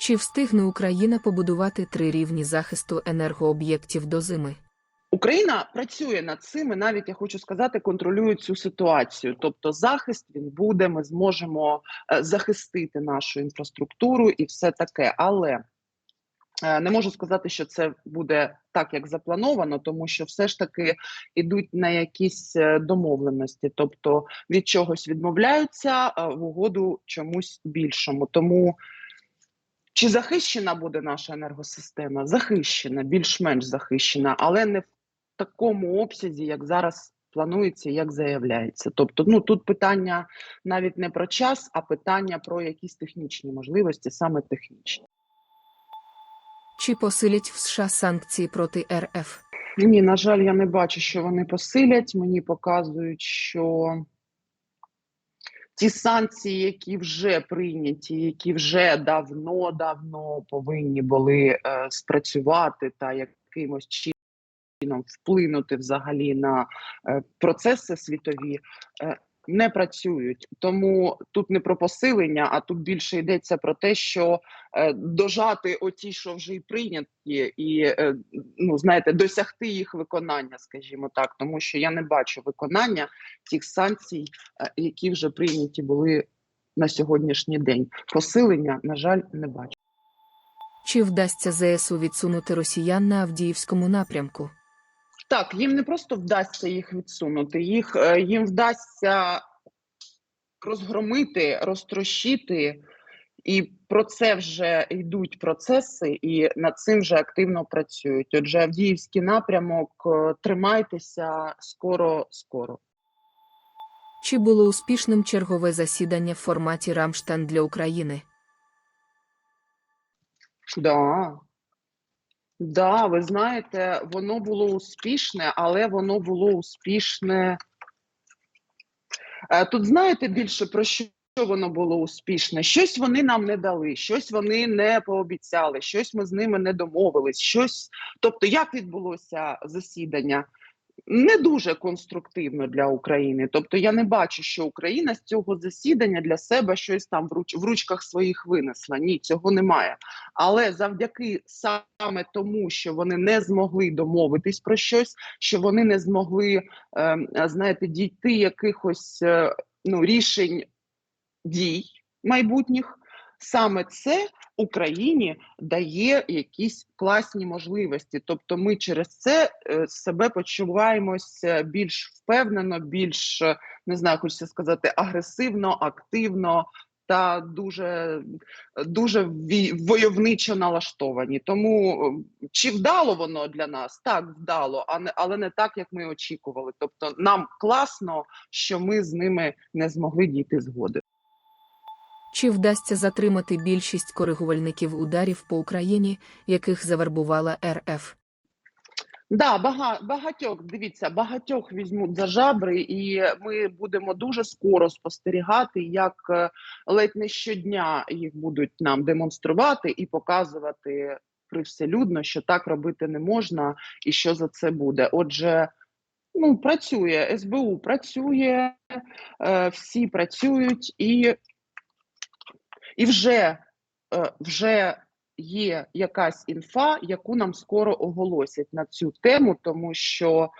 Чи встигне Україна побудувати три рівні захисту енергооб'єктів до зими? Україна працює над цим, і навіть я хочу сказати, контролює цю ситуацію. Тобто, захист він буде. Ми зможемо е, захистити нашу інфраструктуру і все таке. Але е, не можу сказати, що це буде так, як заплановано, тому що все ж таки йдуть на якісь е, домовленості, тобто від чогось відмовляються в угоду чомусь більшому. Тому чи захищена буде наша енергосистема? Захищена, більш-менш захищена, але не в такому обсязі, як зараз планується, як заявляється. Тобто, ну тут питання навіть не про час, а питання про якісь технічні можливості, саме технічні. Чи посилять в США санкції проти РФ? Ні, на жаль, я не бачу, що вони посилять. Мені показують, що ті санкції, які вже прийняті, які вже давно-давно повинні були е, спрацювати та якимось чином вплинути взагалі на е, процеси світові, е, не працюють. Тому тут не про посилення, а тут більше йдеться про те, що е, дожати оті, що вже і прийняті, і е, ну знаєте, досягти їх виконання, скажімо так, тому що я не бачу виконання тих санкцій, е, які вже прийняті були на сьогоднішній день. Посилення, на жаль, не бачу. Чи вдасться ЗСУ відсунути росіян на Авдіївському напрямку? Так, їм не просто вдасться їх відсунути, їх е, їм вдасться розгромити, розтрощити, і про це вже йдуть процеси, і над цим вже активно працюють. Отже, Авдіївський напрямок, е, тримайтеся скоро, скоро. Чи було успішним чергове засідання в форматі Рамштайн для України? Да. Да, ви знаєте, воно було успішне, але воно було успішне. Е, Тут знаєте більше про що воно було успішне? Щось вони нам не дали, щось вони не пообіцяли, щось ми з ними не домовились, щось. Тобто, як відбулося засідання? Не дуже конструктивно для України. Тобто, я не бачу, що Україна з цього засідання для себе щось там в, руч... в ручках своїх винесла. Ні, цього немає. Але завдяки саме тому, що вони не змогли домовитись про щось, що вони не змогли, е, знаєте, дійти якихось е, ну, рішень дій майбутніх. Саме це Україні дає якісь класні можливості. Тобто, ми через це е, себе почуваємося більш впевнено, більш е, не знаю, хочеться сказати, агресивно, активно та дуже, дуже войовничо налаштовані. Тому е, чи вдало воно для нас? Так, вдало, але не так, як ми очікували. Тобто, нам класно, що ми з ними не змогли дійти згоди. Чи вдасться затримати більшість коригувальників ударів по Україні, яких завербувала РФ? Да, бага, багатьох дивіться, багатьох візьмуть за жабри, і ми будемо дуже скоро спостерігати, як е, ледь не щодня їх будуть нам демонструвати і показувати привселюдно, що так робити не можна, і що за це буде. Отже, ну працює СБУ, працює, е, всі працюють, і, і вже, е, вже є якась інфа, яку нам скоро оголосять на цю тему, тому що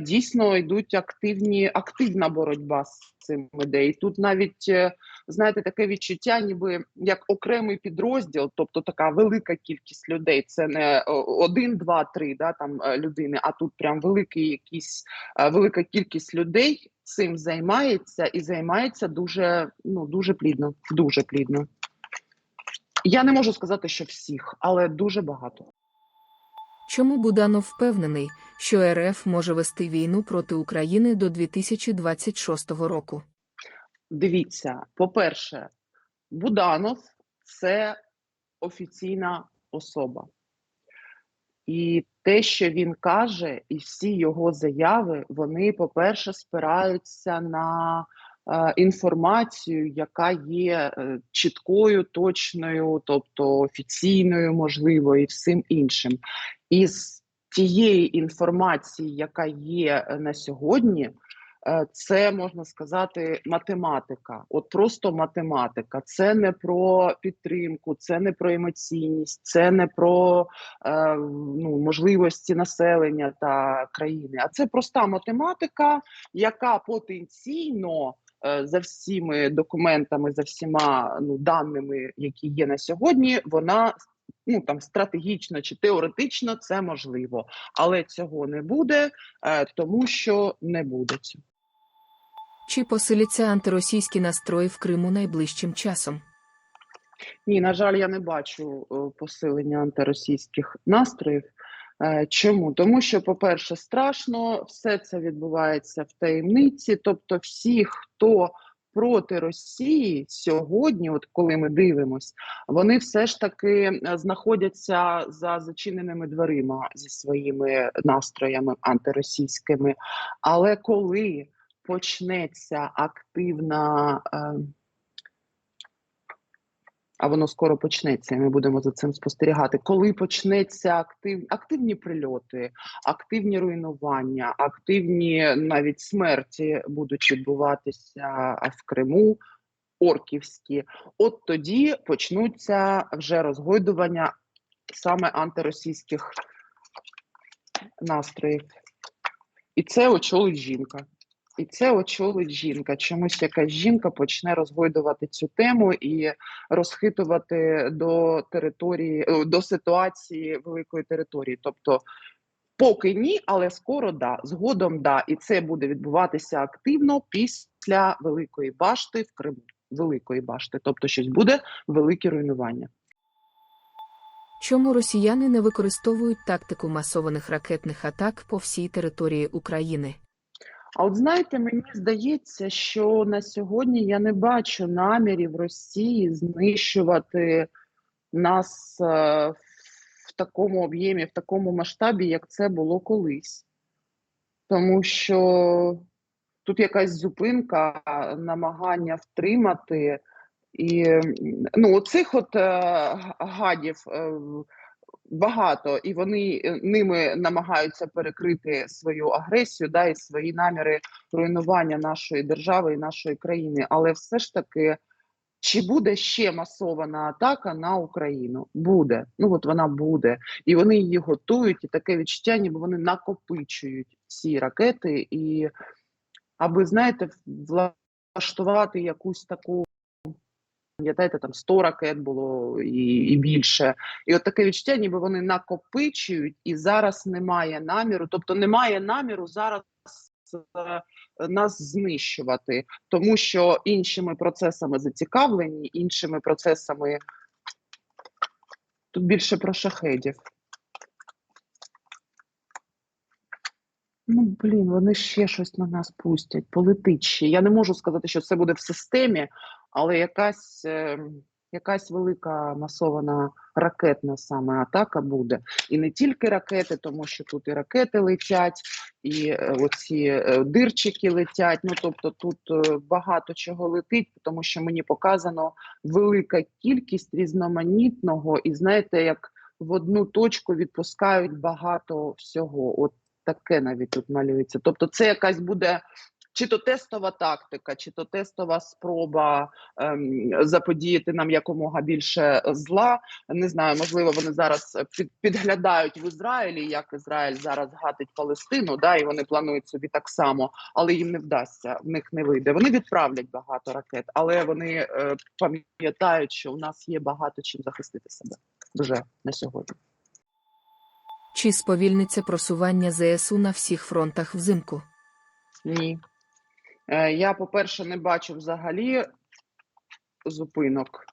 дійсно йдуть активні, активна боротьба з цим. І тут навіть е, знаєте таке відчуття, ніби як окремий підрозділ, тобто така велика кількість людей. Це не один, два, три да, там е, людини, а тут прям великий якийсь е, велика кількість людей цим займається і займається дуже ну дуже плідно, дуже плідно. Я не можу сказати, що всіх, але дуже багато. Чому Буданов впевнений, що РФ може вести війну проти України до 2026 року? Дивіться, по-перше, Буданов це офіційна особа. І те, що він каже, і всі його заяви, вони, по-перше, спираються на інформацію, яка є е, чіткою, точною, тобто офіційною, можливо, і всім іншим. Із тієї інформації, яка є е, на сьогодні, е, це можна сказати математика. От просто математика. Це не про підтримку, це не про емоційність, це не про е, ну, можливості населення та країни. А це проста математика, яка потенційно за всіми документами, за всіма ну, даними, які є на сьогодні, вона ну там стратегічно чи теоретично це можливо, але цього не буде, е, тому що не буде цього. Чи посиляться антиросійські настрої в Криму найближчим часом? Ні, на жаль, я не бачу е, посилення антиросійських настроїв. Е, Чому? Тому що, по-перше, страшно, все це відбувається в таємниці. Тобто, всі, хто проти Росії сьогодні, от коли ми дивимось, вони все ж таки е, знаходяться за зачиненими дверима зі своїми настроями антиросійськими. Але коли почнеться активна. Е, а воно скоро почнеться, і ми будемо за цим спостерігати. Коли почнеться актив, активні прильоти, активні руйнування, активні навіть смерті будуть відбуватися в Криму, орківські, от тоді почнуться вже розгойдування саме антиросійських настроїв. І це очолить жінка. І це очолить жінка. Чомусь якась жінка почне розгойдувати цю тему і розхитувати до території до ситуації великої території. Тобто, поки ні, але скоро да, згодом да. І це буде відбуватися активно після Великої башти в Криму. Великої башти, тобто щось буде велике руйнування. Чому росіяни не використовують тактику масованих ракетних атак по всій території України? А от знаєте, мені здається, що на сьогодні я не бачу намірів Росії знищувати нас е, в такому об'ємі, в такому масштабі, як це було колись. Тому що тут якась зупинка, намагання втримати. І ну, оцих от е, гадів е, багато, і вони е, ними намагаються перекрити свою агресію, да, і свої наміри руйнування нашої держави і нашої країни. Але все ж таки, чи буде ще масована атака на Україну? Буде. Ну от вона буде, і вони її готують, і таке відчуття, ніби вони накопичують ці ракети, і аби знаєте, влаштувати якусь таку. Пам'ятаєте, там 100 ракет було і, і більше. І от таке відчуття, ніби вони накопичують, і зараз немає наміру, тобто немає наміру зараз е, нас знищувати, тому що іншими процесами зацікавлені, іншими процесами тут більше про шахедів. Ну, блін, вони ще щось на нас пустять, полетить. Я не можу сказати, що це буде в системі, але якась, е, якась велика масована ракетна саме атака буде. І не тільки ракети, тому що тут і ракети летять, і е, оці е, дирчики летять. Ну тобто тут е, багато чого летить, тому що мені показано велика кількість різноманітного, і знаєте, як в одну точку відпускають багато всього. От таке навіть тут малюється. Тобто, це якась буде. Чи то тестова тактика, чи то тестова спроба ем, заподіяти нам якомога більше зла. Не знаю, можливо, вони зараз під, підглядають в Ізраїлі, як Ізраїль зараз гатить Палестину, да, і вони планують собі так само, але їм не вдасться, в них не вийде. Вони відправлять багато ракет, але вони е, пам'ятають, що у нас є багато чим захистити себе вже на сьогодні. Чи сповільниться просування ЗСУ на всіх фронтах взимку? Ні. Е, Я, по-перше, не бачу взагалі зупинок.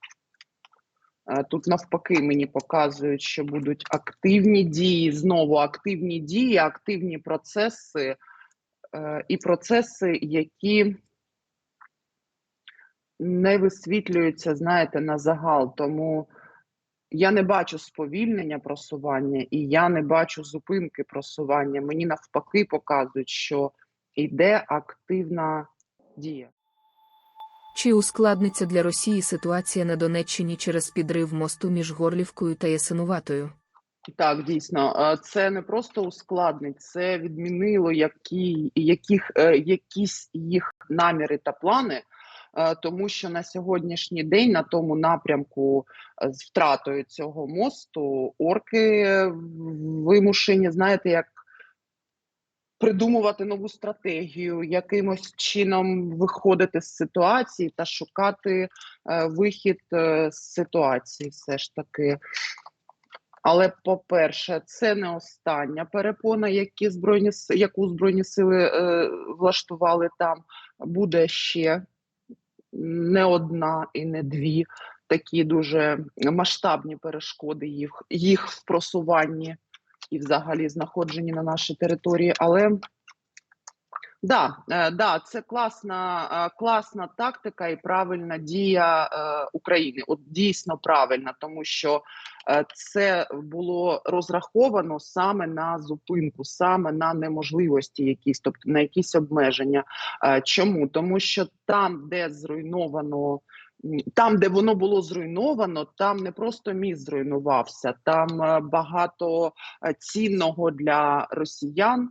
Е, Тут навпаки мені показують, що будуть активні дії, знову активні дії, активні процеси е, і процеси, які не висвітлюються, знаєте, на загал. Тому я не бачу сповільнення просування і я не бачу зупинки просування. Мені навпаки показують, що йде активна дія. Чи ускладниться для Росії ситуація на Донеччині через підрив мосту між Горлівкою та Ясинуватою? Так, дійсно, це не просто ускладнить, це відмінило які, яких, е, якісь їх наміри та плани, е, тому що на сьогоднішній день на тому напрямку е, з втратою цього мосту орки вимушені, знаєте, як придумувати нову стратегію, якимось чином виходити з ситуації та шукати е, вихід е, з ситуації, все ж таки. Але, по-перше, це не остання перепона, які збройні яку збройні сили е, влаштували там. Буде ще не одна і не дві такі дуже масштабні перешкоди їх, їх в просуванні і взагалі знаходженні на нашій території. Але да, е, да, це класна, е, класна тактика і правильна дія е, України. От дійсно правильна, тому що це було розраховано саме на зупинку, саме на неможливості якісь, тобто на якісь обмеження. Чому? Тому що там, де зруйновано. Там, де воно було зруйновано, там не просто міст зруйнувався, там е, багато е, цінного для росіян,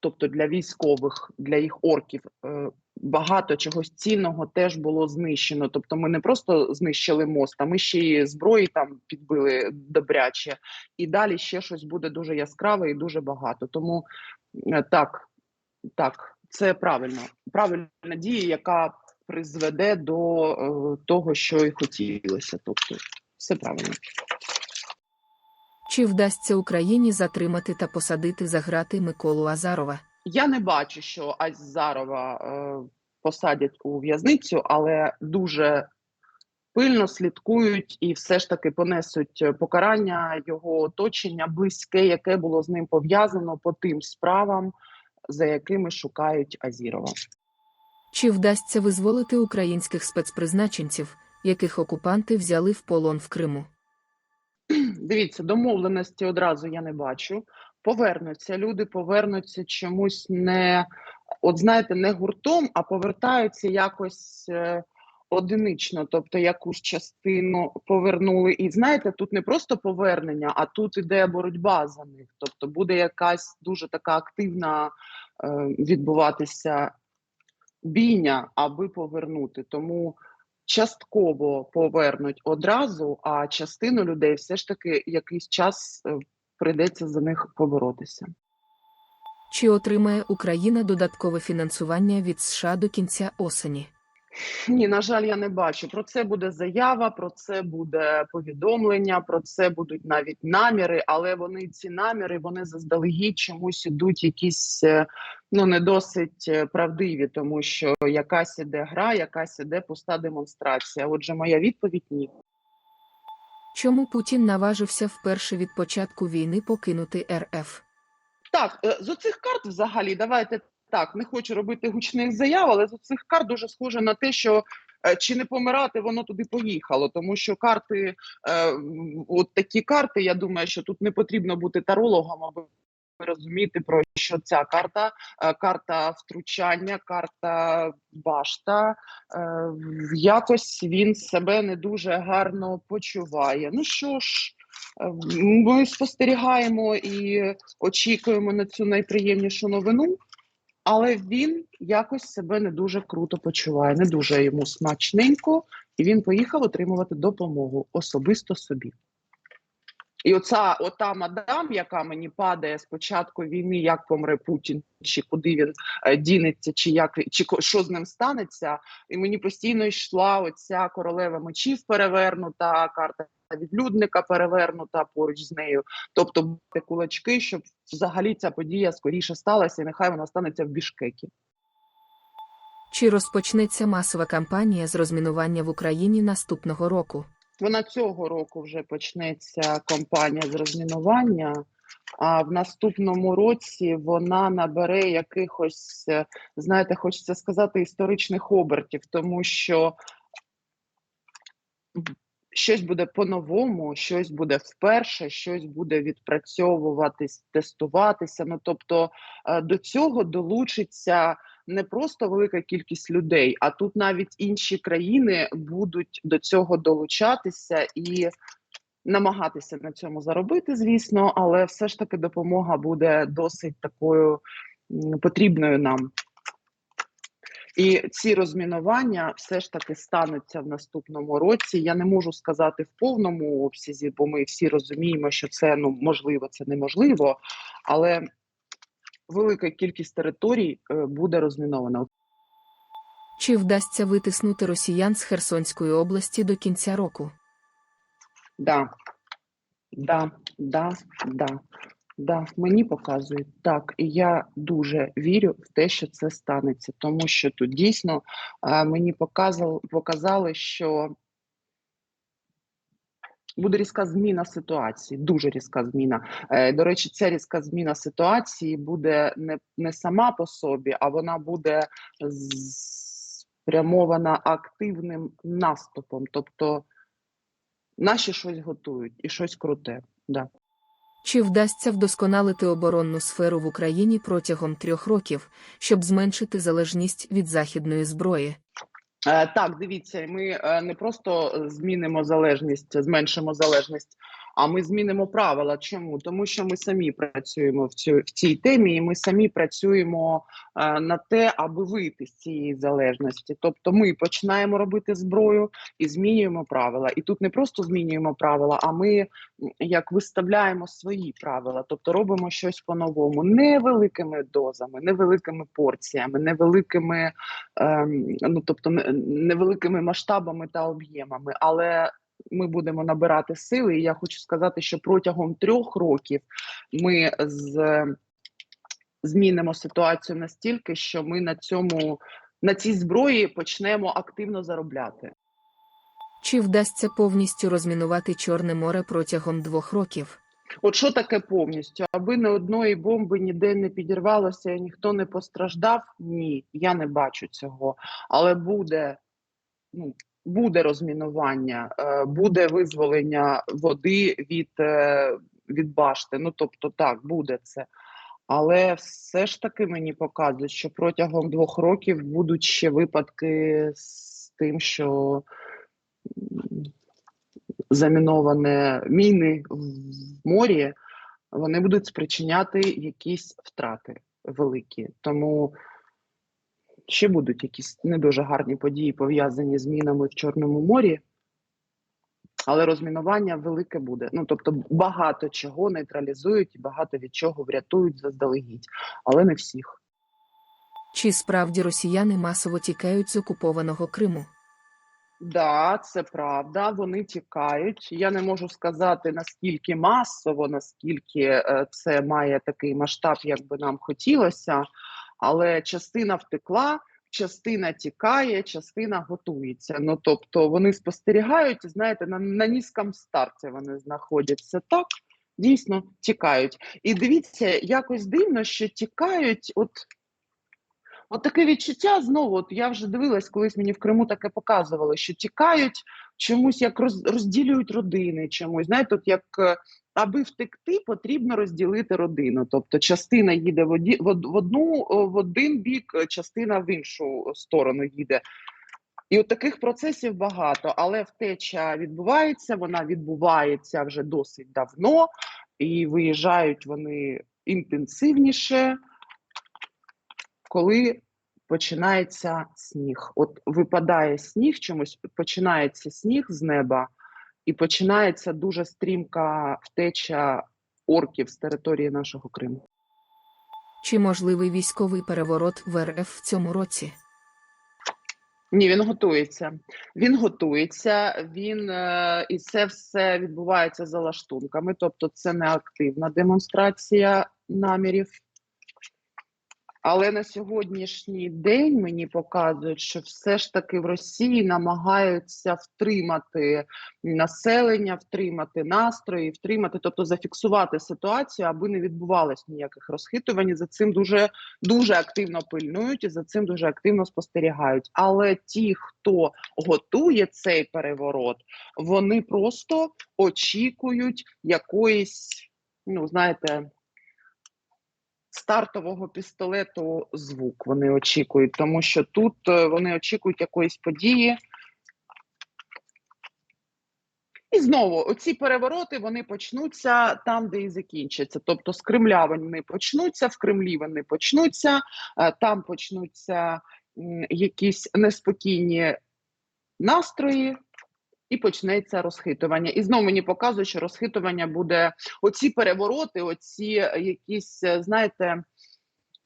тобто для військових, для їх орків, е, багато чогось цінного теж було знищено. Тобто, ми не просто знищили мост, а ми ще й зброї там підбили добряче, і далі ще щось буде дуже яскраве і дуже багато. Тому так, так, це правильно, правильна дія, яка призведе до е, того, що і хотілося. Тобто, все правильно. Чи вдасться Україні затримати та посадити за грати Миколу Азарова? Я не бачу, що Азарова е, посадять у в'язницю, але дуже пильно слідкують і все ж таки понесуть е, покарання його оточення близьке, яке було з ним пов'язано по тим справам, за якими шукають Азірова. Чи вдасться визволити українських спецпризначенців, яких окупанти взяли в полон в Криму? Дивіться, домовленості одразу я не бачу. Повернуться люди, повернуться чомусь не от знаєте, не гуртом, а повертаються якось е, одинично, тобто якусь частину повернули. І знаєте, тут не просто повернення, а тут іде боротьба за них. Тобто буде якась дуже така активна е, відбуватися бійня, аби повернути. Тому частково повернуть одразу, а частину людей все ж таки якийсь час е, прийдеться за них поборотися. Чи отримає Україна додаткове фінансування від США до кінця осені? Ні, на жаль, я не бачу. Про це буде заява, про це буде повідомлення, про це будуть навіть наміри, але вони ці наміри вони заздалегідь чомусь ідуть якісь е, ну не досить е, правдиві, тому що якась іде гра, якась іде пуста демонстрація. Отже, моя відповідь ні. Чому Путін наважився вперше від початку війни покинути РФ? Так, е, з оцих карт взагалі, давайте так, не хочу робити гучних заяв, але з оцих карт дуже схоже на те, що е, чи не помирати воно туди поїхало, тому що карти, е, от такі карти, я думаю, що тут не потрібно бути тарологом, аби розуміти про що ця карта, Е, карта втручання, карта башта. Якось він себе не дуже гарно почуває. Ну що ж, ми спостерігаємо і очікуємо на цю найприємнішу новину, але він якось себе не дуже круто почуває, не дуже йому смачненько, і він поїхав отримувати допомогу особисто собі. І оця ота мадам, яка мені падає з початку війни, як помре Путін, чи куди він е, дінеться, чи як чи що з ним станеться, і мені постійно йшла оця королева мечів перевернута, карта відлюдника перевернута поруч з нею. Тобто кулачки, щоб взагалі ця подія скоріше сталася, і нехай вона станеться в Бішкекі. Чи розпочнеться масова кампанія з розмінування в Україні наступного року? Вона цього року вже почнеться кампанія з розмінування. А в наступному році вона набере якихось, е, знаєте, хочеться сказати, історичних обертів, тому що щось буде по-новому, щось буде вперше, щось буде відпрацьовуватись, тестуватися. Ну тобто е, до цього долучиться не просто велика кількість людей, а тут навіть інші країни будуть до цього долучатися і намагатися на цьому заробити, звісно, але все ж таки допомога буде досить такою потрібною нам. І ці розмінування все ж таки стануться в наступному році. Я не можу сказати в повному обсязі, бо ми всі розуміємо, що це ну можливо, це неможливо, але велика кількість територій е, буде розмінована. Чи вдасться витиснути росіян з Херсонської області до кінця року? Да, да, да, да, да. Мені показують так, і я дуже вірю в те, що це станеться, тому що тут дійсно е, мені показали, показали, що буде різка зміна ситуації, дуже різка зміна. Е, До речі, ця різка зміна ситуації буде не, не сама по собі, а вона буде спрямована активним наступом. Тобто наші щось готують і щось круте. Да. Чи вдасться вдосконалити оборонну сферу в Україні протягом трьох років, щоб зменшити залежність від західної зброї? Е, Так, дивіться, ми е, не просто змінимо залежність, зменшимо залежність, а ми змінимо правила. Чому? Тому що ми самі працюємо в цю в цій темі, і ми самі працюємо е, на те, аби вийти з цієї залежності. Тобто, ми починаємо робити зброю і змінюємо правила. І тут не просто змінюємо правила, а ми як виставляємо свої правила, тобто робимо щось по-новому, невеликими дозами, невеликими порціями, невеликими ем, ну тобто невеликими масштабами та об'ємами, але ми будемо набирати сили. І я хочу сказати, що протягом трьох років ми з змінимо ситуацію настільки, що ми на цьому на цій зброї почнемо активно заробляти. Чи вдасться повністю розмінувати Чорне море протягом двох років? От що таке повністю? Аби не одної бомби ніде не підірвалося і ніхто не постраждав? Ні, я не бачу цього. Але буде, ну, буде розмінування, е, буде визволення води від, е, від башти. Ну тобто, так, буде це. Але все ж таки мені показують, що протягом двох років будуть ще випадки з тим, що заміноване міни в морі, вони будуть спричиняти якісь втрати великі. Тому ще будуть якісь не дуже гарні події пов'язані з мінами в Чорному морі. Але розмінування велике буде. Ну тобто багато чого нейтралізують і багато від чого врятують заздалегідь, але не всіх. Чи справді росіяни масово тікають з окупованого Криму? Да, це правда. Вони тікають. Я не можу сказати наскільки масово, наскільки е, це має такий масштаб, як би нам хотілося, але частина втекла, частина тікає, частина готується. Ну тобто вони спостерігають, знаєте, на, на низькому старті вони знаходяться так. Дійсно тікають. І дивіться, якось дивно, що тікають. От От таке відчуття знову. От я вже дивилась, колись мені в Криму таке показували, що тікають чомусь, як роз, розділюють родини чомусь. Знаєте, от як е, аби втекти, потрібно розділити родину. Тобто частина їде в, оді, в, одну в один бік, е, частина в іншу сторону їде. І от таких процесів багато, але втеча відбувається, вона відбувається вже досить давно, і виїжджають вони інтенсивніше коли починається сніг. От випадає сніг, чомусь починається сніг з неба, і починається дуже стрімка втеча орків з території нашого Криму. Чи можливий військовий переворот в РФ в цьому році? Ні, він готується. Він готується, він е, і це все відбувається за лаштунками, тобто це не активна демонстрація намірів. Але на сьогоднішній день мені показують, що все ж таки в Росії намагаються втримати населення, втримати настрої, втримати, тобто зафіксувати ситуацію, аби не відбувалось ніяких розхитувань. За цим дуже дуже активно пильнують і за цим дуже активно спостерігають. Але ті, хто готує цей переворот, вони просто очікують якоїсь, ну знаєте стартового пістолету звук вони очікують, тому що тут е, вони очікують якоїсь події. І знову оці перевороти вони почнуться там, де і закінчаться. Тобто з Кремля вони почнуться, в Кремлі вони почнуться, е, там почнуться якісь неспокійні настрої. І почнеться розхитування. І знову мені показує, що розхитування буде оці перевороти, оці якісь, е, знаєте,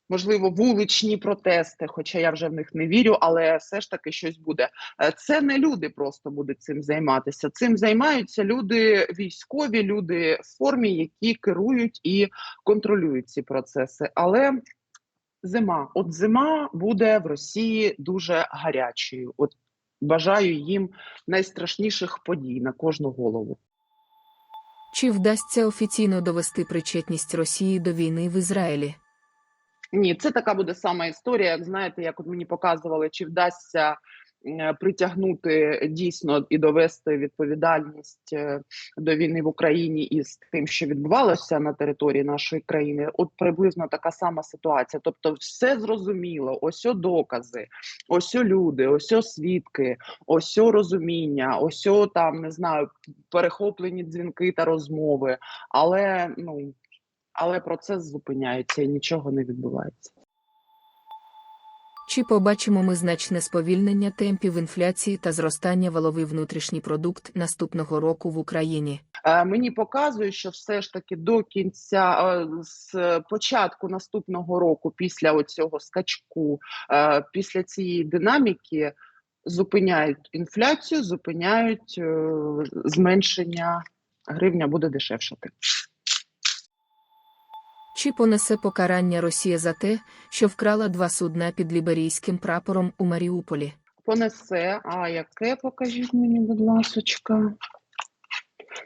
можливо, вуличні протести, хоча я вже в них не вірю, але все ж таки щось буде. Е, Це не люди просто будуть цим займатися. Цим займаються люди військові, люди в формі, які керують і контролюють ці процеси. Але зима, от зима буде в Росії дуже гарячою. От бажаю їм найстрашніших подій на кожну голову. Чи вдасться офіційно довести причетність Росії до війни в Ізраїлі? Ні, це така буде сама історія. Як знаєте, як от мені показували, чи вдасться притягнути дійсно і довести відповідальність е, до війни в Україні із тим, що відбувалося на території нашої країни. От приблизно така сама ситуація. Тобто, все зрозуміло, ось о докази, ось о люди, ось о свідки, ось о розуміння, ось о там не знаю, перехоплені дзвінки та розмови. Але ну але процес зупиняється і нічого не відбувається. Чи побачимо ми значне сповільнення темпів інфляції та зростання валовий внутрішній продукт наступного року в Україні? Е, мені показує, що все ж таки до кінця е, з початку наступного року, після оцього скачку, е, після цієї динаміки, зупиняють інфляцію, зупиняють зменшення гривня буде дешевшати. Чи понесе покарання Росія за те, що вкрала два судна під ліберійським прапором у Маріуполі? Понесе. А яке покажіть мені, будь ласочка.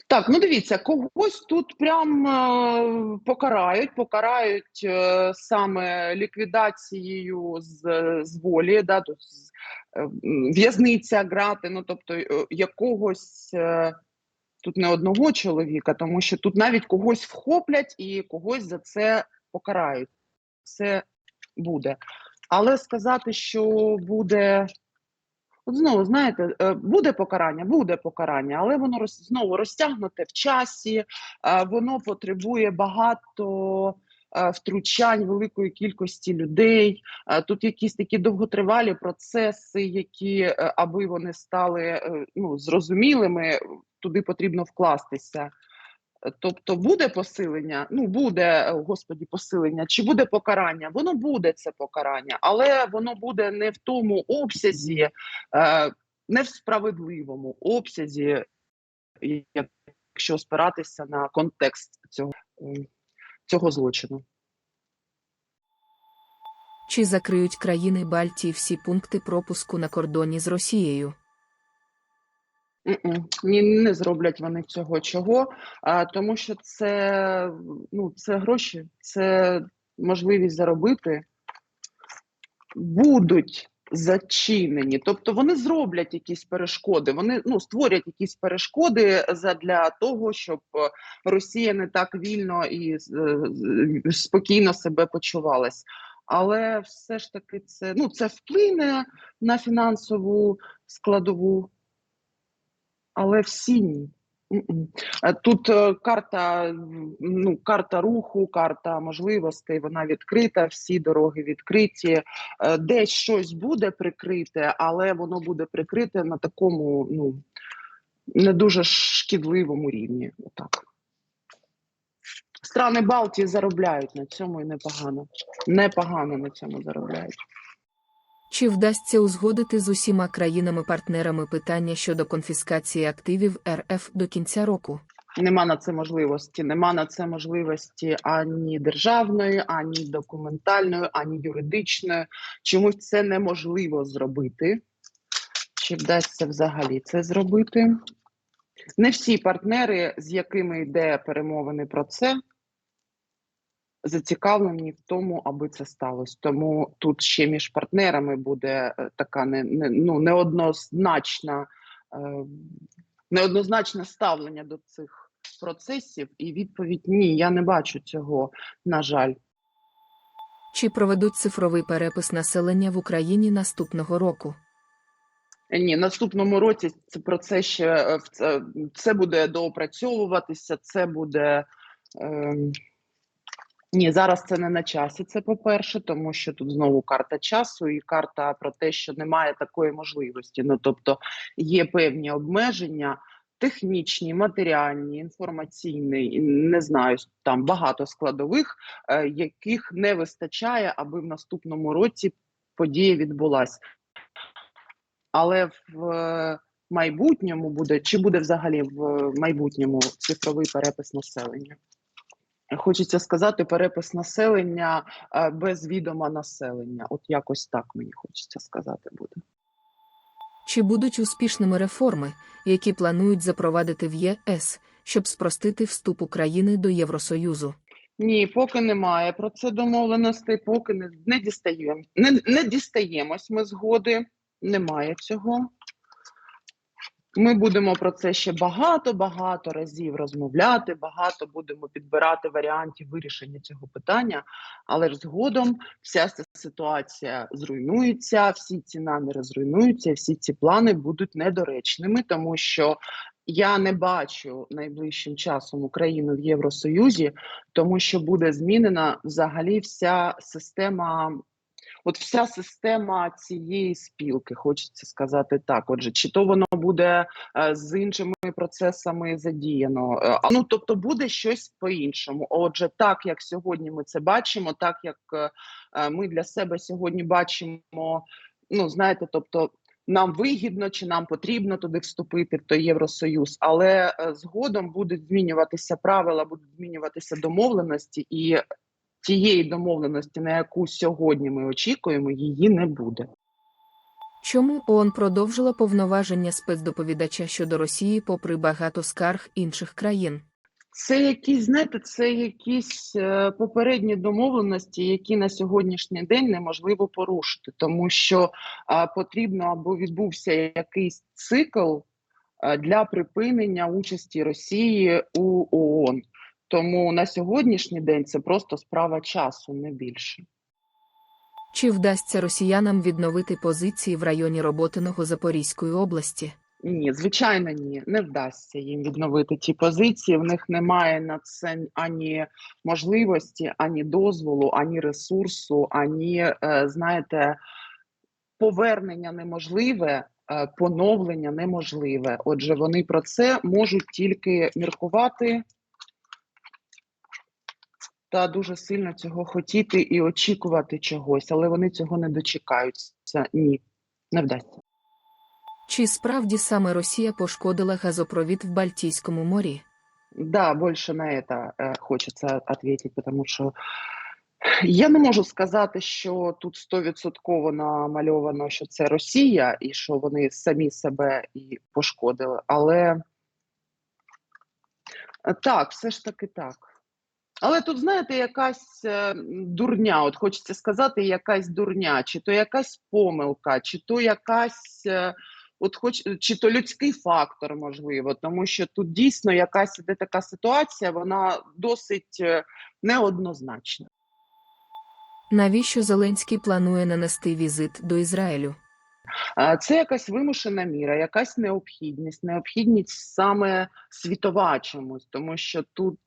Так, ну дивіться, когось тут прям е, покарають, покарають е, саме ліквідацією з, з волі, да, е, в'язниця, грати, ну тобто е, якогось е, тут не одного чоловіка, тому що тут навіть когось вхоплять і когось за це покарають. Це буде. Але сказати, що буде. От знову знаєте, е, буде покарання, буде покарання, але воно роз, знову розтягнуте в часі, е, воно потребує багато е, втручань великої кількості людей. Тут якісь такі довготривалі процеси, які, аби вони стали ну, зрозумілими, туди потрібно вкластися. Е, Тобто буде посилення, ну буде, е, господі, посилення, чи буде покарання? Воно буде це покарання, але воно буде не в тому обсязі, е, не в справедливому обсязі, якщо спиратися на контекст цього, цього злочину. Чи закриють країни Бальтії всі пункти пропуску на кордоні з Росією? Ні, не зроблять вони цього чого, а, тому що це, ну, це гроші, це можливість заробити. Будуть зачинені, тобто вони зроблять якісь перешкоди, вони ну, створять якісь перешкоди для того, щоб е, Росія не так вільно і е, спокійно себе почувалась. Але все ж таки це, ну, це вплине на фінансову складову але всі ні. Е, Тут е, карта, ну, карта руху, карта можливостей, вона відкрита, всі дороги відкриті. Е, Десь щось буде прикрите, але воно буде прикрите на такому, ну, не дуже шкідливому рівні. Отак. Страни Балтії заробляють на цьому і непогано. Непогано на цьому заробляють. Чи вдасться узгодити з усіма країнами-партнерами питання щодо конфіскації активів РФ до кінця року? Нема на це можливості. Нема на це можливості ані державної, ані документальної, ані юридичної. Чомусь це неможливо зробити. Чи вдасться взагалі це зробити? Не всі партнери, з якими йде перемовини про це, зацікавлені в тому, аби це сталося. Тому тут ще між партнерами буде е, така не, не, ну, неоднозначна, е, неоднозначне ставлення до цих процесів, і відповідь ні, я не бачу цього, на жаль. Чи проведуть цифровий перепис населення в Україні наступного року? Ні, наступному році це про це ще е, це, буде доопрацьовуватися. Це буде ем, ні, зараз це не на часі. Це по-перше, тому що тут знову карта часу і карта про те, що немає такої можливості. Ну тобто є певні обмеження. Технічні, матеріальні, інформаційні, не знаю, там багато складових, е, яких не вистачає, аби в наступному році подія відбулася. Але в е, майбутньому буде, чи буде взагалі в майбутньому цифровий перепис населення? Хочеться сказати, перепис населення е, без відома населення. От якось так мені хочеться сказати буде. Чи будуть успішними реформи, які планують запровадити в ЄС, щоб спростити вступ України до Євросоюзу? Ні, поки немає про це домовленостей, поки не, не дістаємо. Не, не дістаємось ми згоди, немає цього. Ми будемо про це ще багато-багато разів розмовляти, багато будемо підбирати варіантів вирішення цього питання, але ж згодом вся ця ситуація зруйнується, всі ці наміри зруйнуються, всі ці плани будуть недоречними, тому що я не бачу найближчим часом Україну в Євросоюзі, тому що буде змінена взагалі вся система. От вся система цієї спілки, хочеться сказати так. Отже, чи то воно буде е, з іншими процесами задіяно? Е, ну тобто буде щось по-іншому. Отже, так як сьогодні ми це бачимо, так як е, ми для себе сьогодні бачимо, ну знаєте, тобто. Нам вигідно чи нам потрібно туди вступити в той Євросоюз, але згодом будуть змінюватися правила, будуть змінюватися домовленості, і тієї домовленості, на яку сьогодні ми очікуємо, її не буде. Чому ООН продовжила повноваження спецдоповідача щодо Росії, попри багато скарг інших країн? Це якісь, знаєте, це якісь е, попередні домовленості, які на сьогоднішній день неможливо порушити, тому що е, потрібно або відбувся якийсь цикл е, для припинення участі Росії у ООН. Тому на сьогоднішній день це просто справа часу, не більше. Чи вдасться росіянам відновити позиції в районі Роботиного Запорізької області? Ні, звичайно, ні, не вдасться їм відновити ті позиції. В них немає на це ані можливості, ані дозволу, ані ресурсу, ані е, знаєте, повернення неможливе, е, поновлення неможливе. Отже, вони про це можуть тільки міркувати та дуже сильно цього хотіти і очікувати чогось, але вони цього не дочекаються. Ні, не вдасться. Чи справді саме Росія пошкодила газопровід в Бальтійському морі? Да, больше на это э, хочеться ответить, потому що я не можу сказати, що тут стовідсотково намальовано, що це Росія і що вони самі себе і пошкодили. Але е, так, все ж таки так. Але тут, знаєте, якась е, дурня, от хочеться сказати, якась дурня, чи то якась помилка, чи то якась. е, От хоч чи то людський фактор можливо, тому що тут дійсно якась іде така ситуація, вона досить е, неоднозначна. Навіщо Зеленський планує нанести візит до Ізраїлю? Це якась вимушена міра, якась необхідність, необхідність саме світова чомусь, тому що тут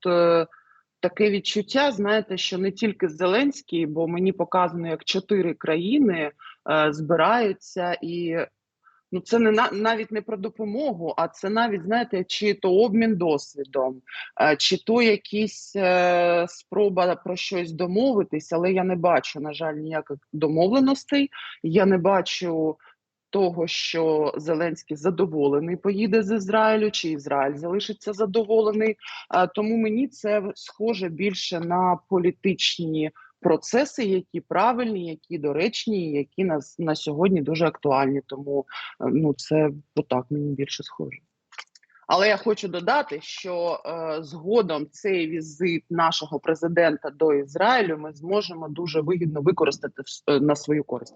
таке відчуття, знаєте, що не тільки Зеленський, бо мені показано, як чотири країни е, збираються і. Ну, це не на навіть не про допомогу, а це навіть знаєте, чи то обмін досвідом, е, чи то якісь е, спроба про щось домовитись, але я не бачу, на жаль, ніяких домовленостей. Я не бачу того, що Зеленський задоволений поїде з Ізраїлю, чи Ізраїль залишиться задоволений. Тому мені це схоже більше на політичні процеси, які правильні, які доречні, які на, на сьогодні дуже актуальні. Тому е, ну це отак мені більше схоже. Але я хочу додати, що е, згодом цей візит нашого президента до Ізраїлю ми зможемо дуже вигідно використати е, на свою користь.